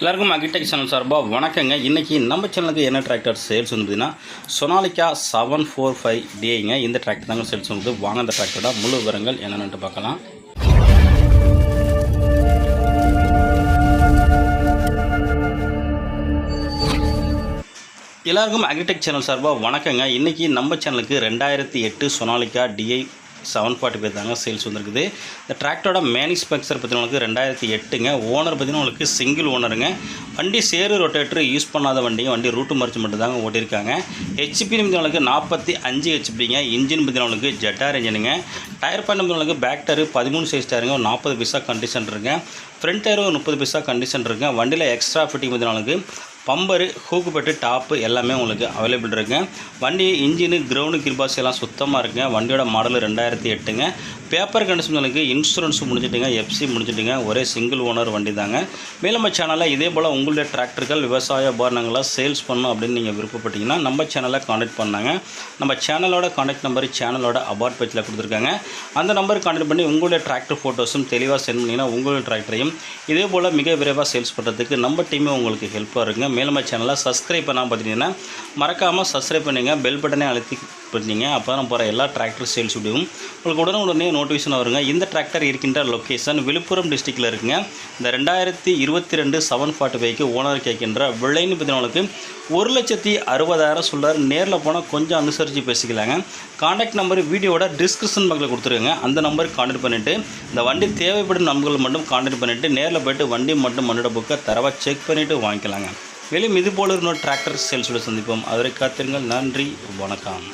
எல்லாருக்கும் அகிடெக் சேனல் சார்பாக வணக்கங்க. இன்றைக்கி நம்ம சேனலுக்கு என்ன டிராக்டர் சேல்ஸ் வந்து பார்த்தீங்கன்னா சொனாலிக்கா செவன் ஃபோர் ஃபைவ் டேங்க இந்த டிராக்டர் தாங்க சேல்ஸ் வந்து வாங்க அந்த டிராக்டரோட முழு விவரங்கள் என்னென்னு பார்க்கலாம். எல்லாருக்கும் அக்ரிடெக் சேனல் சார்பாக வணக்கங்க. இன்றைக்கி நம்ம சேனலுக்கு ரெண்டாயிரத்தி எட்டு Sonalika DI seven forty five தாங்க சேல்ஸ் வந்திருக்குது. இந்த டிராக்டரோட மேனுஃபேக்சர் உங்களுக்கு ரெண்டாயிரத்தி எட்டுங்க. ஓனர் பார்த்தீங்கன்னா உங்களுக்கு சிங்கிள் ஓனருங்க. வண்டி சேரு ரொட்டேட்டர் யூஸ் பண்ணாத வண்டிங்க. வண்டி ரூட்டு மறைச்சு மட்டும் தாங்க ஓட்டியிருக்காங்க. ஹெச்பி பார்த்தீங்கன்னா நாற்பத்தி அஞ்சு ஹெச்பிங்க இன்ஜின் பார்த்தீங்கன்னா ஜெட்டார் இன்ஜினுங்க டயர் பண்ண உங்களுக்கு பேக் டயர் பதிமூணு சைஸ் டயருங்க. ஒரு நாற்பது பைசா கண்டிஷன் இருக்குங்க. ஃப்ரண்ட் டயர் ஒரு முப்பது பைசா கண்டிஷன் இருக்குங்க. வண்டியில் எக்ஸ்ட்ரா ஃபிட்டிங் பார்த்தீங்கன்னா பம்பரு ஹூக்குப்பட்டு டாப்பு எல்லாமே உங்களுக்கு அவைலபிள் இருக்குங்க வண்டி இன்ஜினு கிரவுண்டு கிர்பாஸ் எல்லாம் சுத்தமாக இருக்குங்க. வண்டியோட மாடல் ரெண்டாயிரத்தி எட்டுங்க. பேப்பர் கண்டிஷன்களுக்கு இன்சூரன்ஸ் முடிஞ்சிட்டுங்க எஃப்சி முடிஞ்சிட்டுங்க ஒரே சிங்கிள் ஓனர் வண்டி தாங்க மேலும் சேனலில் இதே போல் உங்களுடைய டிராக்டர்கள் விவசாய உபகரணங்களாக சேல்ஸ் பண்ணணும் அப்படின்னு நீங்கள் விருப்பப்பட்டீங்கன்னா நம்ம சேனலை காண்டாக்ட் பண்ணாங்க. நம்ம சேனலோட காண்டாக்ட் நம்பர் சேனலோட அபார்ட் பேஜில் கொடுத்துருக்காங்க. அந்த நம்பருக்கு காண்டாக்ட் பண்ணி உங்களுடைய டிராக்டர் ஃபோட்டோஸும் தெளிவாக சென்ட் பண்ணிங்கன்னா உங்களுடைய டிராக்டரையும் இதே போல் மிக விரைவாக சேல்ஸ் பண்ணுறதுக்கு நம்ம டீமே உங்களுக்கு ஹெல்ப்பாக இருக்குங்க. மேலும் சேனலை சப்ஸ்கிரைப் பண்ணாமல் பார்த்தீங்கன்னா மறக்காமல் சப்ஸ்கிரைப் பண்ணுங்க பெல் பட்டனே அழுத்தி பண்ணிங்க. அப்போ தான் போகிற எல்லா டிராக்டர் சேல்ஸ் வீடியோவும் உங்களுக்கு உடனே உடனே நோட்டிஃபிகேஷன் வருங்க. இந்த டிராக்டர் இருக்கின்ற லொக்கேஷன் விழுப்புரம் டிஸ்ட்ரிக்டில் இருக்குங்க. இந்த ரெண்டாயிரத்தி இருபத்தி ரெண்டு செவன் ஃபார்ட்டி ஃபைவ்க்கு ஓனர் கேட்கின்ற விலைன்னு பார்த்தீங்கன்னா ஒரு லட்சத்தி அறுபதாயிரம் சொல்லார் நேரில் போனால் கொஞ்சம் அனுசரித்து பேசிக்கலாங்க. காண்டாக்ட் நம்பர் வீடியோட டிஸ்கிரிப்ஷன் பக்கத்தில் கொடுத்துருங்க. அந்த நம்பருக்கு காண்டாக்ட் பண்ணிவிட்டு இந்த வண்டி தேவைப்படும் நம்பர்கள் மட்டும் காண்டாக்ட் பண்ணிவிட்டு நேரில் போய்ட்டு வண்டி மட்டும் மண்ணோட புக்கை தரவாக செக் பண்ணிவிட்டு வாங்கிக்கலாங்க. மேலும் இது போல இன்னொரு டிராக்டர் சேல்ஸோட சந்திப்போம். அதை காத்திருங்கள். நன்றி. வணக்கம்.